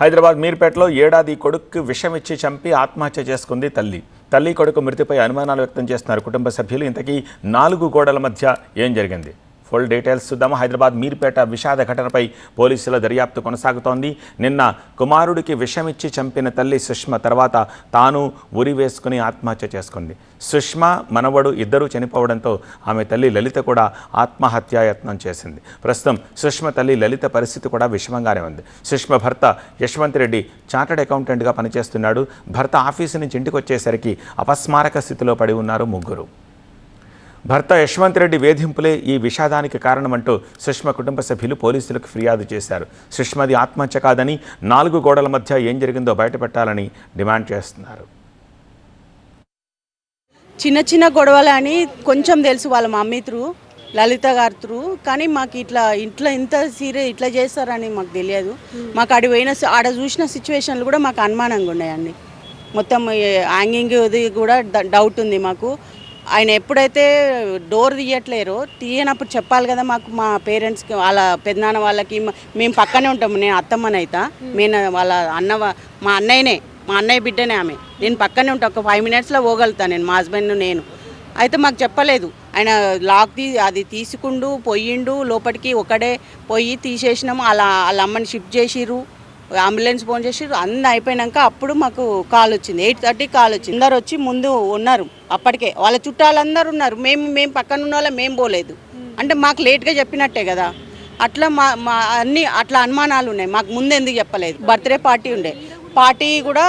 హైదరాబాద్ మీర్పేటలో ఏడాది కొడుక్కి విషమిచ్చి చంపి ఆత్మహత్య చేసుకుంది తల్లి. తల్లి కొడుకు మృతిపై అనుమానాలు వ్యక్తం చేస్తున్నారు కుటుంబ సభ్యులు. ఇంతకీ నాలుగు గోడల మధ్య ఏం జరిగింది? ఫుల్ డీటెయిల్స్ చూద్దాము? హైదరాబాద్ మీర్పేట విషాద ఘటనపై పోలీసుల దర్యాప్తు కొనసాగుతోంది. నిన్న కుమారుడికి విషమిచ్చి చంపిన తల్లి సుష్మ తర్వాత తాను ఉరి వేసుకుని ఆత్మహత్య చేసుకుంది. సుష్మ మనవడు ఇద్దరూ చనిపోవడంతో ఆమె తల్లి లలిత కూడా ఆత్మహత్యాయత్నం చేసింది. ప్రస్తుతం సుష్మ తల్లి లలిత పరిస్థితి కూడా విషమంగానే ఉంది. సుష్మ భర్త యశ్వంత్ రెడ్డి చార్టర్డ్ అకౌంటెంట్గా పనిచేస్తున్నాడు. భర్త ఆఫీసు నుంచి ఇంటికి వచ్చేసరికి అపస్మారక స్థితిలో పడి ఉన్నారు ముగ్గురు. భర్త యశ్వంత్ రెడ్డి వేధింపులే ఈ విషాదానికి కారణమంటూ సుష్మ కుటుంబ సభ్యులు పోలీసులకు ఫిర్యాదు చేశారు. సుష్మది ఆత్మహత్య కాదని నాలుగు గోడల మధ్య ఏం జరిగిందో బయటపెట్టాలని డిమాండ్ చేస్తున్నారు. చిన్న చిన్న గొడవలు అని కొంచెం తెలుసు వాళ్ళ మమ్మీ త్రూ లలిత గారు త్రూ కానీ మాకు ఇట్లా ఇంట్లో ఇంత సీరియస్ ఇట్లా చేస్తారని మాకు తెలియదు. మాకు ఆడ పోయిన ఆడ చూసిన సిచ్యువేషన్లు కూడా మాకు అనుమానంగా ఉన్నాయండి. మొత్తం హ్యాంగింగ్ ఇది కూడా డౌట్ ఉంది మాకు. ఆయన ఎప్పుడైతే డోర్ తీయట్లేరో తీయనప్పుడు చెప్పాలి కదా మాకు మా పేరెంట్స్కి వాళ్ళ పెద్దనాన్న వాళ్ళకి మేము పక్కనే ఉంటాము నేను అత్తమ్మనైతా నేను వాళ్ళ అన్న మా అన్నయ్యనే మా అన్నయ్య బిడ్డనే ఆమె. నేను పక్కనే ఉంటా ఒక ఫైవ్ మినిట్స్లో పోగలుగుతాను నేను మా హస్బెండ్ నేను. అయితే మాకు చెప్పలేదు. ఆయన లాక్ తీ అది తీసుకుండు పోయిండు లోపలికి ఒకడే పోయి తీసేసినాము అలా వాళ్ళ అమ్మని షిఫ్ట్ చేసిర్రు. అంబులెన్స్ ఫోన్ చేసి అన్నీ అయిపోయినాక అప్పుడు మాకు కాల్ వచ్చింది. ఎయిట్ థర్టీ కాల్ వచ్చింది. అందరు వచ్చి ముందు ఉన్నారు. అప్పటికే వాళ్ళ చుట్టాలందరూ ఉన్నారు. మేము మేము పక్కన ఉన్న వాళ్ళం మేము పోలేదు. అంటే మాకు లేట్గా చెప్పినట్టే కదా. అట్లా మా మా అన్ని అట్లా అనుమానాలు ఉన్నాయి. మాకు ముందు ఎందుకు చెప్పలేదు. బర్త్డే పార్టీ ఉండే. పార్టీ కూడా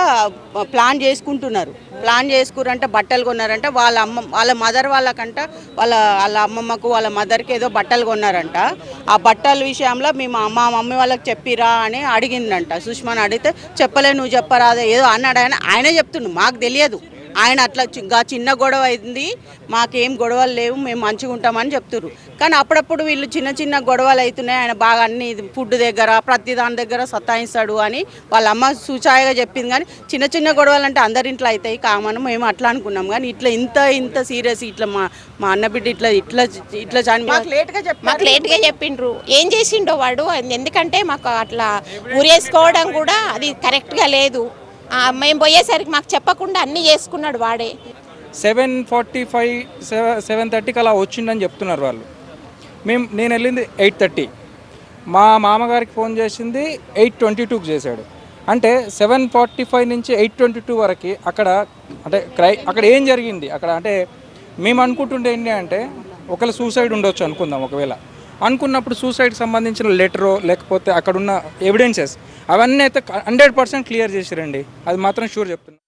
ప్లాన్ చేసుకుంటున్నారు. ప్లాన్ చేసుకురంటే బట్టలు కొన్నారంట. వాళ్ళ అమ్మ వాళ్ళ మదర్ వాళ్ళకంట వాళ్ళ వాళ్ళ అమ్మమ్మకు వాళ్ళ మదర్కి ఏదో బట్టలు కొన్నారంట. ఆ బట్టల విషయంలో మేము మా మమ్మీ వాళ్ళకి చెప్పిరా అని అడిగిందంట. సుష్మాని అడిగితే చెప్పలే నువ్వు చెప్పరాదే. ఏదో అన్నాడు ఆయన ఆయనే చెప్తుండు. మాకు తెలియదు. ఆయన అట్లా చిన్న గొడవ అయింది. మాకేం గొడవలు లేవు మేము మంచిగా ఉంటామని చెప్తున్నారు కానీ అప్పుడప్పుడు వీళ్ళు చిన్న చిన్న గొడవలు అవుతున్నాయి ఆయన బాగా అన్ని ఫుడ్ దగ్గర ప్రతి దాని దగ్గర సతాయిస్తాడు అని వాళ్ళ అమ్మ సూచాయగా చెప్పింది. కానీ చిన్న చిన్న గొడవలు అంటే అందరింట్లో అవుతాయి కామన్ మేము అట్లా అనుకున్నాం. కానీ ఇట్లా ఇంత ఇంత సీరియస్ ఇట్లా మా మా అన్న బిడ్డ ఇట్లా ఇట్లా ఇట్లా చని మాకు లేట్గా మాకు లేట్గా చెప్పిండ్రు. ఏం చేసిండో వాడు? ఎందుకంటే మాకు అట్లా ఊరేసుకోవడం కూడా అది కరెక్ట్గా లేదు. మేము పోయేసరికి మాకు చెప్పకుండా అన్నీ చేసుకున్నాడు వాడే. సెవెన్ ఫార్టీ ఫైవ్ సెవెన్ థర్టీకి అలా వచ్చిండని చెప్తున్నారు వాళ్ళు. మేము నేను వెళ్ళింది ఎయిట్ థర్టీ. మా మామగారికి ఫోన్ చేసింది ఎయిట్ ట్వంటీ టూకి చేశాడు. అంటే సెవెన్ ఫార్టీ ఫైవ్ నుంచి ఎయిట్ ట్వంటీ టూ వరకు అక్కడ అంటే క్రై అక్కడ ఏం జరిగింది? అక్కడ అంటే మేము అనుకుంటుండే ఏంటి అంటే ఒకవేళ సూసైడ్ ఉండొచ్చు అనుకుందాం ఒకవేళ. అనుకున్నప్పుడు సూసైడ్కి సంబంధించిన లెటరో లేకపోతే అక్కడున్న ఎవిడెన్సెస్ అవన్నీ అయితే హండ్రెడ్ పర్సెంట్ క్లియర్ చేసిరండి. అది మాత్రం షూర్ చెప్తున్నా.